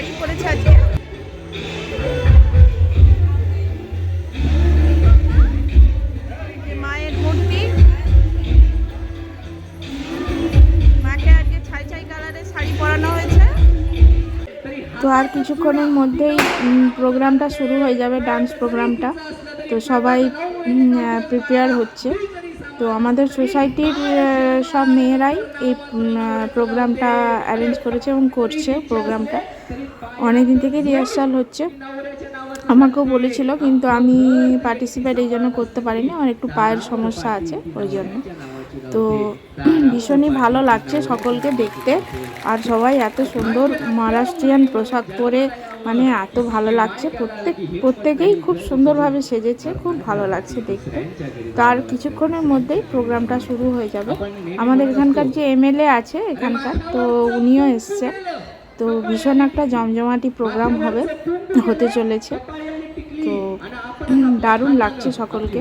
শাড়ি পরেছে আজকে। মাকে ছাই ছাই কালারের শাড়ি পরানো হয়েছে। তো আর কিছুক্ষণের মধ্যেই প্রোগ্রামটা শুরু হয়ে যাবে ডান্স প্রোগ্রামটা তো সবাই প্রিপেয়ার হচ্ছে। তো আমাদের সোসাইটির সব মেয়েরাই এই প্রোগ্রামটা অ্যারেঞ্জ করেছে এবং করছে প্রোগ্রামটা অনেক দিন থেকে রিহার্সাল হচ্ছে। আমাকেও বলেছিল, কিন্তু আমি পার্টিসিপেট এই জন্য করতে পারিনি। আমার একটু পায়ের সমস্যা আছে ওই জন্য। তো ভীষণই ভালো লাগছে সকলকে দেখতে। আর সবাই এত সুন্দর মহারাষ্ট্রিয়ান পোশাক পরে মানে এত ভালো লাগছে। প্রত্যেক, প্রত্যেকেই খুব সুন্দরভাবে সেজেছে, খুব ভালো লাগছে দেখতে। তার কিছুক্ষণের মধ্যেই প্রোগ্রামটা শুরু হয়ে যাবে। আমাদের এখানকার যে এমএলএ আছে এখানকার, তো উনিও এসছে তো ভীষণ একটা জমজমাটি প্রোগ্রাম হবে হতে চলেছে। তো দারুণ লাগছে সকলকে।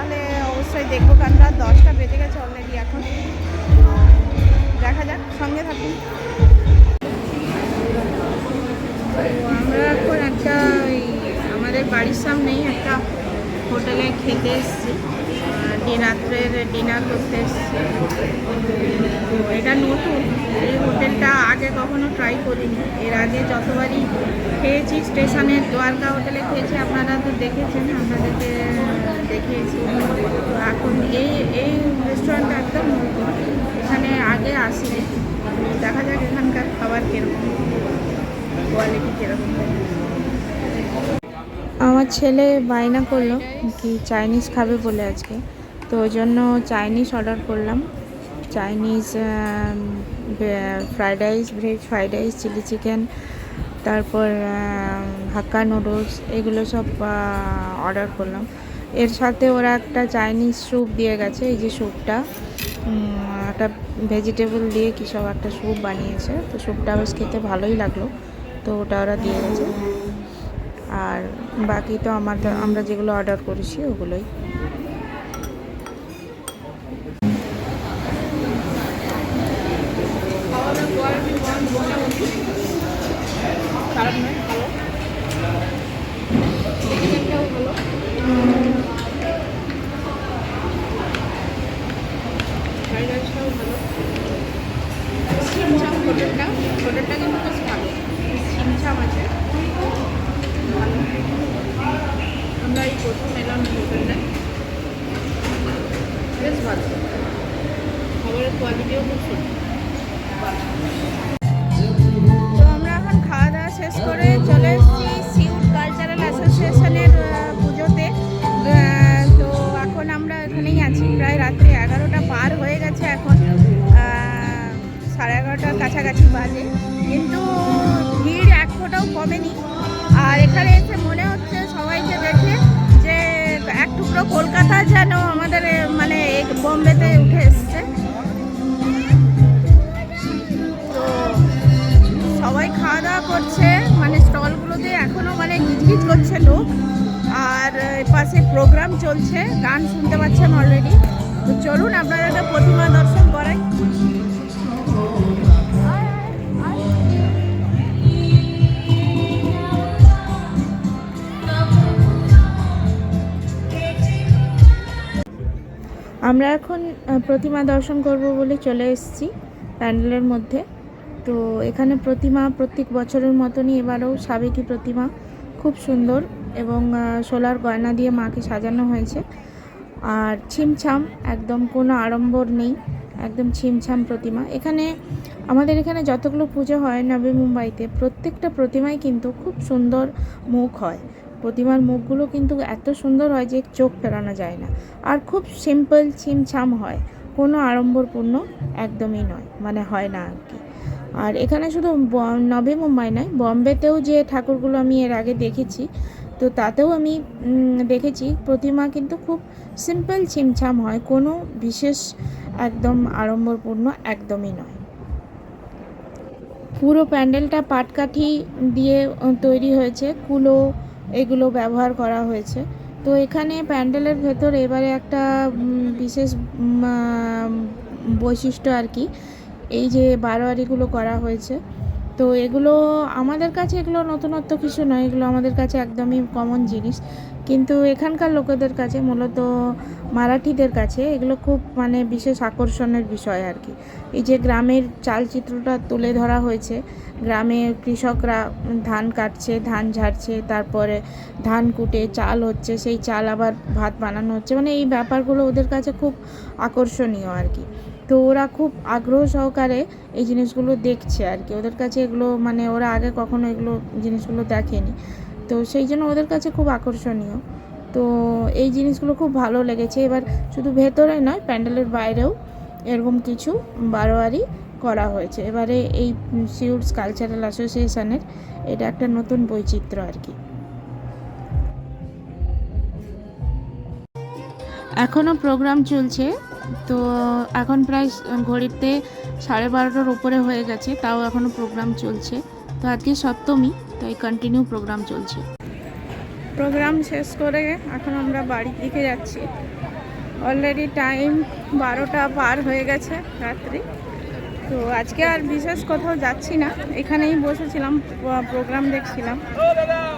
তাহলে অবশ্যই দেখব, কারণ রাত দশটা বেজে গেছে অলরেডি এখন। দেখা যাক, সঙ্গে থাকুন। আমরা এখন একটা আমাদের বাড়ির সামনেই একটা হোটেলে খেতে এসেছি। রাত্রের ডিনার করতে এসেছি। এটা নতুন, এই হোটেলটা আগে কখনো ট্রাই করিনি। এর আগে যতবারই খেয়েছি, স্টেশনের দ্বারকা হোটেলে খেয়েছি, আপনারা তো দেখেছেন, আপনাদেরকে দেখিয়েছি। এখন এই এই রেস্টুরেন্টটা একদম এখানে আগে আসিনি। দেখা যাক এখানকার খাবার কীরকম। কোয়ালিটি কীরকম। আমার ছেলে বায়না করল কি চাইনিজ খাবে বলে আজকে। তো ওই জন্য চাইনিজ অর্ডার করলাম। Chinese fried rice veg fried rice chilli chicken তারপর হাক্কা নুডলস এগুলো সব অর্ডার করলাম। এর সাথে ওরা একটা চাইনিজ স্যুপ দিয়ে গেছে, এই যে স্যুপটা একটা ভেজিটেবল দিয়ে কী সব একটা স্যুপ বানিয়েছে। তো স্যুপটা বেশ খেতে ভালোই লাগল, তো ওটা ওরা দিয়ে গেছে। আর বাকি তো আমার আমরা যেগুলো অর্ডার করেছি, ওগুলোই খারাপ নয় ভালো চিকেনটাও ভালো ফ্রাইড রাইসটাও ভালো সিমচাম হোটেলটা হোটেলটা কিন্তু বেশ ভালো সিমচাম আছে ভালো আমরা এই প্রথম এলাম হোটেলটায় বেশ ভালো খাবারের কোয়ালিটিও খুব করছে লোক, আর পাশে প্রোগ্রাম চলছে, গান শুনতে পাচ্ছেন অলরেডি তো চলুন আপনাদেরকে প্রতিমা দর্শন করাই। আমরা এখন প্রতিমা দর্শন করব বলে চলে এসেছি প্যান্ডেলের মধ্যে। তো এখানে প্রতিমা প্রত্যেক বছরের মতনই এবারও সাবেকি প্রতিমা খুব সুন্দর এবং সোলার গয়না দিয়ে মাকে সাজানো হয়েছে। আর ছিমছাম, একদম কোনো আড়ম্বর নেই, একদম ছিমছাম প্রতিমা। এখানে আমাদের এখানে যতগুলো পুজো হয় নবী মুম্বাইতে, প্রত্যেকটা প্রতিমাই কিন্তু খুব সুন্দর মুখ হয়। প্রতিমার মুখগুলো কিন্তু এত সুন্দর হয় যে চোখ ফেরানো যায় না। আর খুব সিম্পল ছিমছাম হয়, কোনো আড়ম্বরপূর্ণ একদমই নয় মানে হয় না আর কি। আর এখানে শুধু নবী মুম্বাই নয়, বম্বেতেও যে ঠাকুরগুলো আমি এর আগে দেখেছি, তো তাতেও আমি দেখেছি। প্রতিমা কিন্তু খুব সিম্পল ছিমছাম হয়, কোনো বিশেষ একদম আড়ম্বরপূর্ণ একদমই নয়। পুরো প্যান্ডেলটা পাটকাঠি দিয়ে তৈরি হয়েছে, কুলো এগুলো ব্যবহার করা হয়েছে। তো এখানে প্যান্ডেলের ভেতর এবারে একটা বিশেষ বৈশিষ্ট্য আর কি এই যে বারোয়ারিগুলো করা হয়েছে। তো এগুলো আমাদের কাছে এগুলো নতুনত্ব কিছু নয়, এগুলো আমাদের কাছে একদমই কমন জিনিস। কিন্তু এখানকার লোকেদের কাছে, মূলত মারাঠিদের কাছে এগুলো খুব মানে বিশেষ আকর্ষণের বিষয় আর কি। এই যে গ্রামের চালচিত্রটা তুলে ধরা হয়েছে, গ্রামে কৃষকরা ধান কাটছে, ধান ঝাড়ছে, তারপরে ধান কুটে, চাল হচ্ছে, সেই চাল আবার ভাত বানানো হচ্ছে। মানে এই ব্যাপারগুলো ওদের কাছে খুব আকর্ষণীয় আর কি। তো ওরা খুব আগ্রহ সহকারে এই জিনিসগুলো দেখছে আর কি। ওদের কাছে এগুলো মানে ওরা আগে কখনো এগুলো জিনিসগুলো দেখেনি। তো সেই জন্য ওদের কাছে খুব আকর্ষণীয়। তো এই জিনিসগুলো খুব ভালো লেগেছে। এবার শুধু ভেতরে নয়, প্যান্ডেলের বাইরেও এরকম কিছু বারোয়ারি করা হয়েছে। এবারে এই সিউটস কালচারাল অ্যাসোসিয়েশনের এটা একটা নতুন বৈচিত্র্য আর কি। এখনও প্রোগ্রাম চলছে তো এখন প্রায় ঘড়িতে সাড়ে বারোটার উপরে হয়ে গেছে, তাও এখনও প্রোগ্রাম চলছে। তো আজকে সপ্তমী, তাই কন্টিনিউ প্রোগ্রাম চলছে। প্রোগ্রাম শেষ করে এখন আমরা বাড়ির দিকে যাচ্ছি। অলরেডি টাইম বারোটা পার হয়ে গেছে রাত্রি। তো আজকে আর বিশেষ কোথাও যাচ্ছি না, এখানেই বসেছিলাম প্রোগ্রাম দেখছিলাম।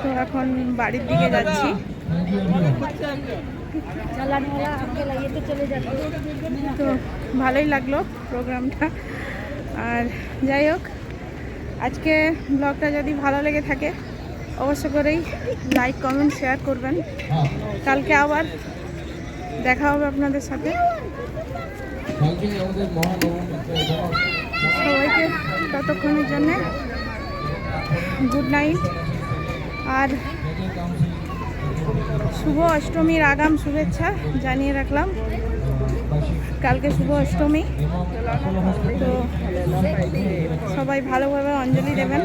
তো এখন বাড়ির দিকে যাচ্ছি। তো ভালোই লাগল প্রোগ্রামটা। আর যাই হোক, আজকে ব্লগটা যদি ভালো লেগে থাকে, অবশ্য করেই লাইক, কমেন্ট, শেয়ার করবেন। কালকে আবার দেখা হবে আপনাদের সাথে। সবাইকে ততক্ষণের জন্যে গুড নাইট। আর শুভ অষ্টমীর আগাম শুভেচ্ছা জানিয়ে রাখলাম। কালকে শুভ অষ্টমী। তো সবাই ভালোভাবে অঞ্জলি দেবেন।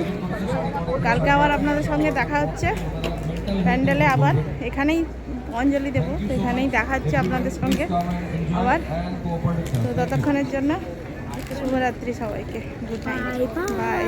কালকে আবার আপনাদের সঙ্গে দেখা হচ্ছে। প্যান্ডেলে আবার এখানেই অঞ্জলি দেবো তো এখানেই দেখা হচ্ছে আপনাদের সঙ্গে আবার। তো ততক্ষণের জন্য শুভরাত্রি সবাইকে। Good night bye